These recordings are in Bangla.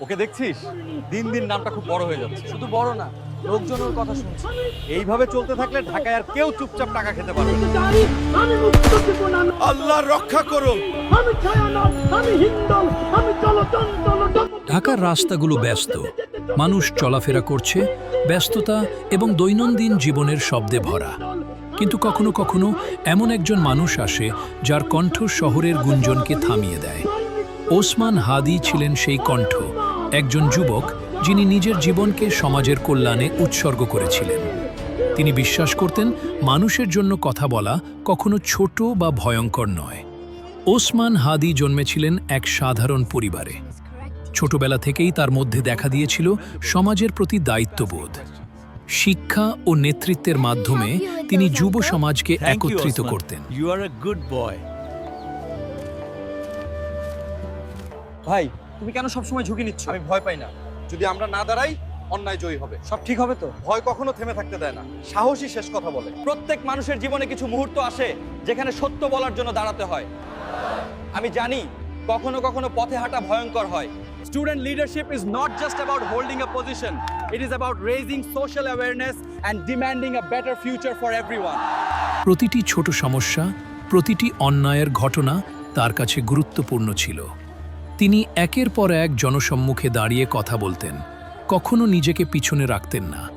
ওকে দেখছিস? দিন দিন নামটা খুব বড় হয়ে যাচ্ছে। শুধু বড় না লোকজন ওর কথা শুনছে। এইভাবে চলতে থাকলে ঢাকায় আর কেউ চুপচাপ টাকা খেতে পারবে আল্লাহ রক্ষা করো ঢাকার রাস্তাগুলো ব্যস্ত। মানুষ চলাফেরা করছে ব্যস্ততা এবং দৈনন্দিন জীবনের শব্দে ভরা। কিন্তু কখনো কখনো এমন একজন মানুষ আসে যার কণ্ঠ শহরের গুঞ্জনকে থামিয়ে দেয়। ওসমান হাদি ছিলেন সেই কণ্ঠ একজন যুবক যিনি নিজের জীবনকে সমাজের কল্যাণে উৎসর্গ করেছিলেন। তিনি বিশ্বাস করতেন মানুষের জন্য কথা বলা কখনো ছোট বা ভয়ঙ্কর নয়। ওসমান হাদি জন্মেছিলেন এক সাধারণ পরিবারে। ছোটবেলা থেকেই তার মধ্যে দেখা দিয়েছিল সমাজের প্রতি দায়িত্ববোধ। শিক্ষা ও নেতৃত্বের মাধ্যমে তিনি যুব সমাজকে একত্রিত করতেন। ভাই তুমি কেন সবসময় ঝুঁকি নিচ্ছ? আমি ভয় পাই না। যদি আমরা না দাঁড়াই অন্যায় জয়ী হবে। সব ঠিক হবে তো? ভয় কখনো থেমে থাকতে দেয় না। সাহসী শেষ কথা বলে। প্রত্যেক মানুষের জীবনে কিছু মুহূর্ত আসে যেখানে সত্য বলার জন্য দাঁড়াতে হয়। আমি জানি কখনো কখনো পথে হাঁটা ভয়ঙ্কর হয়। Student leadership is not just about holding a position it is about raising social awareness and demanding a better future for everyone প্রতিটি ছোট সমস্যা প্রতিটি অন্যায়ের ঘটনা তার কাছে গুরুত্বপূর্ণ ছিল। তিনি একের পর এক জনসম্মুখে দাঁড়িয়ে কথা বলতেন। কখনো নিজেকে পিছনে রাখতেন না।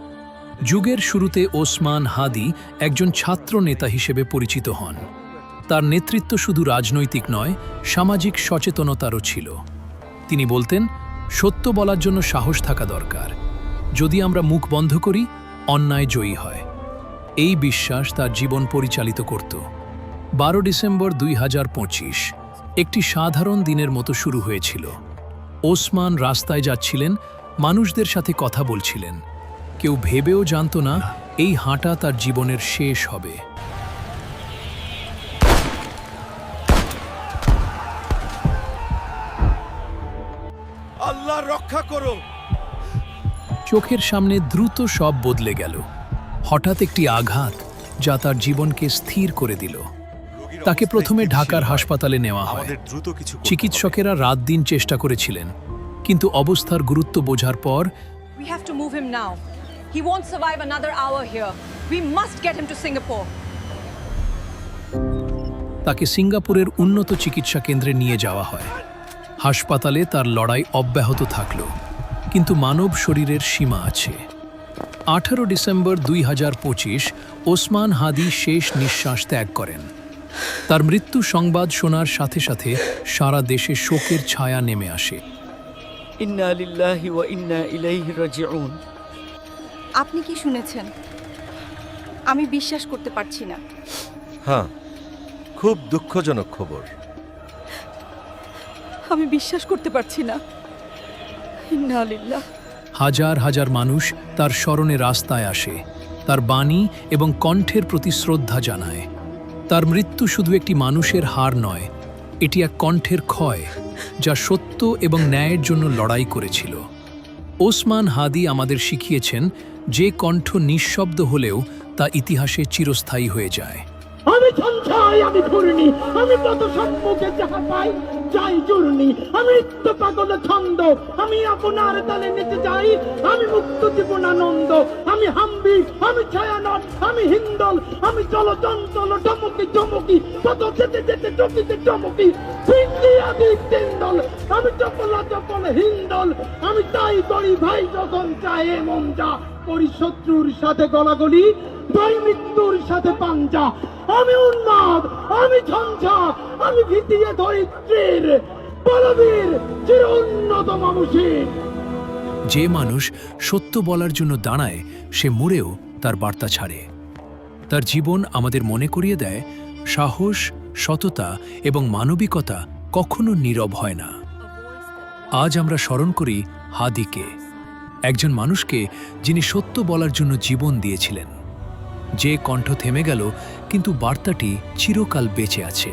যুগের শুরুতে ওসমান হাদি একজন ছাত্র নেতা হিসেবে পরিচিত হন। তার নেতৃত্ব শুধু রাজনৈতিক নয়, সামাজিক সচেতনতারও ছিল। তিনি বলতেন, সত্য বলার জন্য সাহস থাকা দরকার। যদি আমরা মুখ বন্ধ করি, অন্যায় জয়ী হয়। এই বিশ্বাস তার জীবন পরিচালিত করত। বারো ডিসেম্বর দুই হাজার পঁচিশ একটি সাধারণ দিনের মতো শুরু হয়েছিল। ওসমান রাস্তায় যাচ্ছিলেন মানুষদের সাথে কথা বলছিলেন। কেউ ভেবেও জানত না এই হাঁটা তার জীবনের শেষ হবে। আল্লাহ রক্ষা করো। চোখের সামনে দ্রুত সব বদলে গেল। হঠাৎ একটি আঘাত যা তার জীবনকে স্থির করে দিল। তাকে প্রথমে ঢাকার হাসপাতালে নেওয়া হয়। চিকিৎসকেরা রাত দিন চেষ্টা করেছিলেন কিন্তু অবস্থার গুরুত্ব বোঝার পর. তাকে সিঙ্গাপুরের উন্নত চিকিৎসা কেন্দ্রে নিয়ে যাওয়া হয়। হাসপাতালে তার লড়াই অব্যাহত থাকল কিন্তু মানব শরীরের সীমা আছে। আঠারো ডিসেম্বর দুই হাজার পঁচিশ ওসমান হাদি শেষ নিঃশ্বাস ত্যাগ করেন। তার মৃত্যু সংবাদ শোনার সাথে সাথে সারা দেশে শোকের ছায়া নেমে আসে। আপনি কি শুনেছেন? আমি বিশ্বাস করতে পারছি না। হ্যাঁ খুব দুঃখজনক খবর। আমি বিশ্বাস করতে পারছি না। হাজার হাজার মানুষ তার স্মরণে রাস্তায় আসে তার বাণী এবং কণ্ঠের প্রতি শ্রদ্ধা জানায়। তার মৃত্যু শুধু একটি মানুষের হার নয়, এটি এক কণ্ঠের ক্ষয় যা সত্য এবং ন্যায়ের জন্য লড়াই করেছিল। ওসমান হাদি আমাদের শিখিয়েছেন যে কণ্ঠ নিঃশব্দ হলেও তা ইতিহাসে চিরস্থায়ী হয়ে যায়। আমি আমি আমি যাহা পাই যাই জুর্নি আমি নিত্য পাগল ছন্দ, আমি আপনার তালে নিতে যাই, আমি মুক্ত জীবন আনন্দ, আমি হাম্বি আমি ছায়ানট, আমি হিন্দল, আমি চলচঞ্চল ডমকি চমকি কত যেতে যেতে চকিতে চমকি তিন্দল আমি চপলা চপল হিন্দল, আমি তাই করি ভাই যখন চায় মন যা করি শত্রুর সাথে গলাগলি তাই মৃত্যুর সাথে পাঞ্জা আমি উন্মাদ, আমি ঝঞ্ঝা, আমি ভিতিয়ে ধরিত্রীর বলবীর চির উন্নত মানুষের যে মানুষ সত্য বলার জন্য দাঁড়ায়, সে মরেও তার বার্তা ছাড়ে। তার জীবন আমাদের মনে করিয়ে দেয়, সাহস, সততা এবং মানবিকতা কখনো নীরব হয় না। আজ আমরা স্মরণ করি হাদিকে, একজন মানুষকে যিনি সত্য বলার জন্য জীবন দিয়েছিলেন। যে কণ্ঠ থেমে গেল কিন্তু বার্তাটি চিরকাল বেঁচে আছে।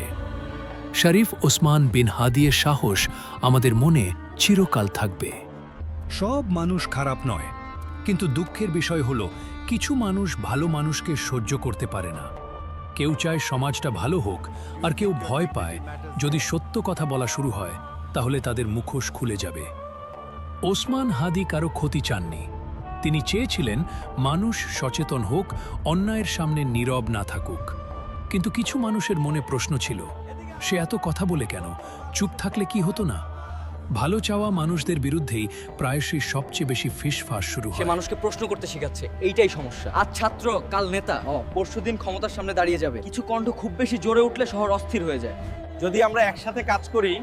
শরীফ ওসমান বিন হাদিয়ের সাহস আমাদের মনে চিরকাল থাকবে। সব মানুষ খারাপ নয়, কিন্তু দুঃখের বিষয় হলো, কিছু মানুষ ভালো মানুষকে সহ্য করতে পারে না। কেউ চায় সমাজটা ভালো হোক, আর কেউ ভয় পায়, যদি সত্য কথা বলা শুরু হয়, তাহলে তাদের মুখোশ খুলে যাবে। ওসমান হাদি কারও ক্ষতি চাননি। তিনি চেয়েছিলেন মানুষ সচেতন হোক অন্যায়ের সামনে নীরব না থাকুক। কিন্তু কিছু মানুষের মনে প্রশ্ন ছিল সে এত কথা বলে কেন? চুপ থাকলে কি হতো না? ভালো চাওয়া মানুষদের বিরুদ্ধেই প্রায়শই সবচেয়ে বেশি ফিসফাস শুরু সে হয়। মানুষকে প্রশ্ন করতে শেখাচ্ছে এইটাই সমস্যা। আজ ছাত্র কাল নেতা পরশু দিন ক্ষমতার সামনে দাঁড়িয়ে যাবে। কিছু কণ্ঠ খুব বেশি জোরে উঠলে শহর অস্থির হয়ে যায়। যদি আমরা একসাথে কাজ করি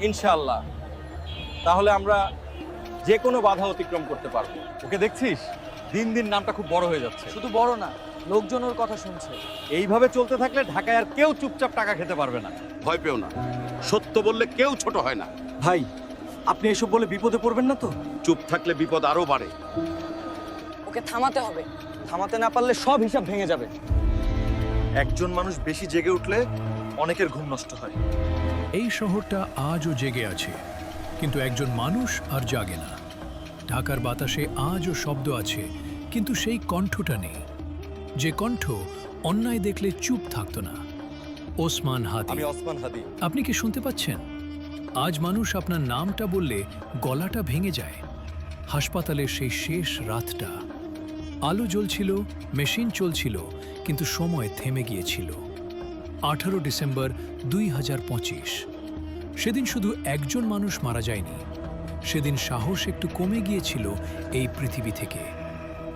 ইনশাল্লাহ তাহলে আমরা যে কোনো বাধা অতিক্রম করতে পারব। ওকে দেখছিস? দিন দিন নামটা খুব বড় হয়ে যাচ্ছে। শুধু বড় না লোকজন ওর কথা শুনছে। এইভাবে চলতে থাকলে ঢাকায় আর কেউ চুপচাপ টাকা খেতে পারবে না। ভয় পেও না। সত্য বললে কেউ ছোট হয় না। ভাই আপনি এসব বলে বিপদে পড়বেন না তো? চুপ থাকলে বিপদ আরও বাড়ে। ওকে থামাতে হবে। থামাতে না পারলে সব হিসাব ভেঙে যাবে। একজন মানুষ বেশি জেগে উঠলে অনেকের ঘুম নষ্ট হয়। এই শহরটা আজও জেগে আছে। কিন্তু একজন মানুষ আর জাগে না। ঢাকার বাতাসে আজও শব্দ আছে কিন্তু সেই কণ্ঠটা নেই। যে কণ্ঠ অন্যায় দেখলে চুপ থাকতো না। ওসমান হাদি। ওসমান হাদি। আপনি কি শুনতে পাচ্ছেন? আজ মানুষ আপনার নামটা বললে গলাটা ভেঙে যায়। হাসপাতালের সেই শেষ রাতটা। আলো জ্বলছিল মেশিন চলছিল কিন্তু সময় থেমে গিয়েছিল। আঠারো ডিসেম্বর দুই হাজার পঁচিশ। সেদিন শুধু একজন মানুষ মারা যায়নি। সেদিন সাহস একটু কমে গিয়েছিল এই পৃথিবী থেকে।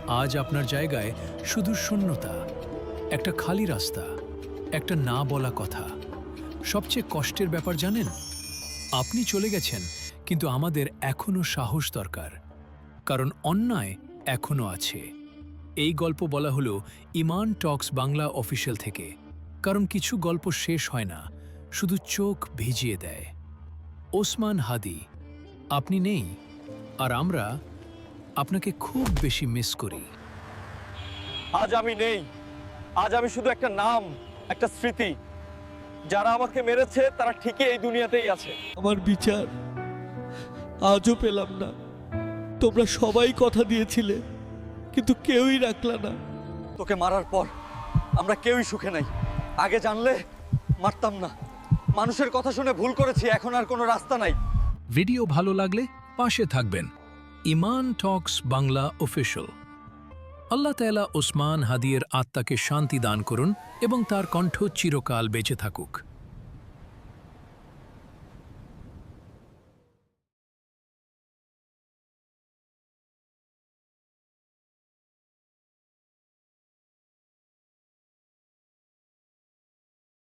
আজ আপনার জায়গায় শুধু শূন্যতা, একটা খালি রাস্তা, একটা না বলা কথা। সবচেয়ে কষ্টের ব্যাপার জানেন? আপনি চলে গেছেন, কিন্তু আমাদের এখনও সাহস দরকার। কারণ অন্যায় এখনও আছে। এই গল্প বলা হলো ইমান টক্স বাংলা অফিসিয়াল থেকে। কারণ কিছু গল্প শেষ হয় না। শুধু চোখ ভিজিয়ে দেয়। ওসমান হাদি আপনি নেই আর আমরা আপনাকে খুব বেশি মিস করি। আজ আমি নেই। আজ আমি শুধু একটা নাম একটা স্মৃতি। যারা আমাকে মেরেছে তারা ঠিকই এই দুনিয়াতেই আছে। আমার বিচার আজও পেলাম না। তোমরা সবাই কথা দিয়েছিলে কিন্তু কেউই রাখলা না। তোকে মারার পর আমরা কেউই সুখে নাই। আগে জানলে মারতাম না। মানুষের কথা শুনে ভুল করেছি, এখন আর কোনো রাস্তা নাই। ভিডিও ভালো লাগলে পাশে থাকবেন। ইমান টক্স বাংলা অফিসিয়াল আল্লাহ তালা ওসমান হাদিয়ের আত্মাকে শান্তি দান করুন এবং তার কণ্ঠ চিরকাল বেঁচে থাকুক।